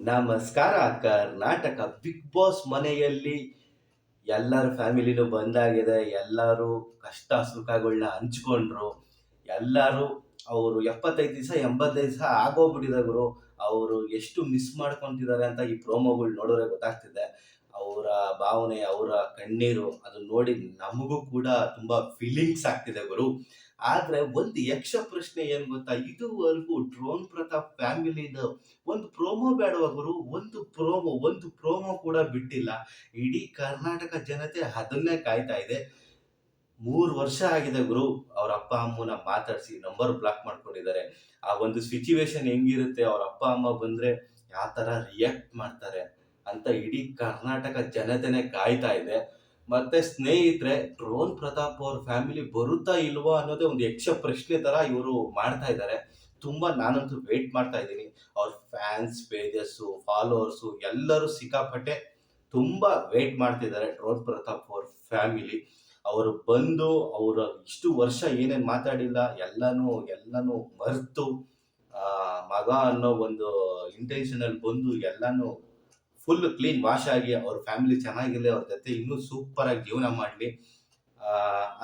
ನಮಸ್ಕಾರ Karnataka big boss ಮನೆಯಲ್ಲಿ ಎಲ್ಲರ ಫ್ಯಾಮಿಲಿನೂ ಬಂದಾಗಿದೆ. ಎಲ್ಲರೂ ಕಷ್ಟ ಸುಖಗಳನ್ನ ಹಂಚ್ಕೊಂಡ್ರು. ಎಲ್ಲರೂ ಅವರು ಎಪ್ಪತ್ತೈದು ದಿವಸ, ಎಂಬತ್ತೈದು ದಿವಸ ಆಗೋಗ್ಬಿಟ್ಟಿದ್ರು ಅವರು ಎಷ್ಟು ಮಿಸ್ ಮಾಡ್ಕೊಂತಿದ್ದಾರೆ ಅಂತ ಈ ಪ್ರೋಮೋಗಳು ನೋಡಿದ್ರೆ ಗೊತ್ತಾಗ್ತಿದೆ. ಅವರ ಭಾವನೆ, ಅವರ ಕಣ್ಣೀರು ನೋಡಿ ನಮಗೂ ಕೂಡ ತುಂಬಾ ಫೀಲಿಂಗ್ಸ್ ಆಗ್ತಿದೆ ಗುರು. ಆದ್ರೆ ಒಂದು ಯಕ್ಷ ಪ್ರಶ್ನೆ ಏನ್ ಗೊತ್ತಾ? ಇದುವರೆಗೂ ಡ್ರೋನ್ ಪ್ರತಾಪ್ ಫ್ಯಾಮಿಲಿದ ಒಂದು ಪ್ರೋಮೋ ಬೇಡವಾಗರು ಒಂದು ಪ್ರೋಮೋ ಒಂದು ಪ್ರೋಮೋ ಕೂಡ ಬಿಟ್ಟಿಲ್ಲ. ಇಡೀ ಕರ್ನಾಟಕ ಜನತೆ ಅದನ್ನೇ ಕಾಯ್ತಾ ಇದೆ. ಮೂರು ವರ್ಷ ಆಗಿದೆ ಗುರು, ಅವ್ರ ಅಪ್ಪ ಅಮ್ಮನ ಮಾತಾಡಿಸಿ ನಂಬರ್ ಬ್ಲಾಕ್ ಮಾಡ್ಕೊಂಡಿದ್ದಾರೆ. ಆ ಒಂದು ಸಿಚುವೇಶನ್ ಹೆಂಗಿರುತ್ತೆ? ಅವ್ರ ಅಪ್ಪ ಅಮ್ಮ ಬಂದ್ರೆ ಯಾವ ತರ ರಿಯಾಕ್ಟ್ ಮಾಡ್ತಾರೆ ಅಂತ ಇಡೀ ಕರ್ನಾಟಕ ಜನತೆನೆ ಕಾಯ್ತಾ ಇದೆ. ಮತ್ತೆ ಸ್ನೇಹಿತರೆ ಡ್ರೋನ್ ಪ್ರತಾಪ್ ಅವ್ರ ಫ್ಯಾಮಿಲಿ ಬರುತ್ತಾ ಇಲ್ವಾ ಅನ್ನೋದೇ ಒಂದು ಯಕ್ಷ ಪ್ರಶ್ನೆ ತರ ಇವರು ಮಾಡ್ತಾ ಇದ್ದಾರೆ ತುಂಬಾ ನಾನಂತೂ ವೇಟ್ ಮಾಡ್ತಾ ಇದ್ದೀನಿ. ಅವ್ರ ಫ್ಯಾನ್ಸ್ ಪೇಜಸ್ ಫಾಲೋವರ್ಸು ಎಲ್ಲರೂ ಸಿಕ್ಕಾಪಟ್ಟೆ ತುಂಬಾ ವೇಟ್ ಮಾಡ್ತಿದ್ದಾರೆ ಡ್ರೋನ್ ಪ್ರತಾಪ್ ಅವ್ರ ಫ್ಯಾಮಿಲಿ ಅವರು ಬಂದು ಅವರ ಇಷ್ಟು ವರ್ಷ ಏನೇನು ಮಾತಾಡಿಲ್ಲ, ಎಲ್ಲಾನು ಎಲ್ಲಾನು ಮರೆತು ಮಗ ಅನ್ನೋ ಒಂದು ಇಂಟೆನ್ಷನಲ್ಲಿ ಬಂದು ಎಲ್ಲನೂ ಫುಲ್ ಕ್ಲೀನ್ ವಾಶ್ ಆಗಿ ಅವ್ರ ಫ್ಯಾಮಿಲಿ ಚೆನ್ನಾಗಿರಲಿ, ಅವ್ರ ಜೊತೆ ಇನ್ನೂ ಸೂಪರ್ ಆಗಿ ಜೀವನ ಮಾಡಲಿ.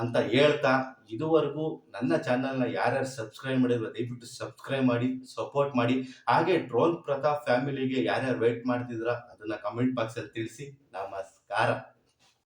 ಅಂತ ಹೇಳ್ತಾ ಇದುವರೆಗೂ ನನ್ನ ಚಾನಲ್ನ ಯಾರ್ಯಾರು ಸಬ್ಸ್ಕ್ರೈಬ್ ಮಾಡಿದ್ರು, ದಯವಿಟ್ಟು ಸಬ್ಸ್ಕ್ರೈಬ್ ಮಾಡಿ ಸಪೋರ್ಟ್ ಮಾಡಿ. ಹಾಗೆ ಡ್ರೋನ್ ಪ್ರತಾಪ್ ಫ್ಯಾಮಿಲಿಗೆ ಯಾರ್ಯಾರು ವೇಟ್ ಮಾಡ್ತಿದ್ರ, ಅದನ್ನ ಕಮೆಂಟ್ ಬಾಕ್ಸಲ್ಲಿ ತಿಳಿಸಿ. ನಮಸ್ಕಾರ.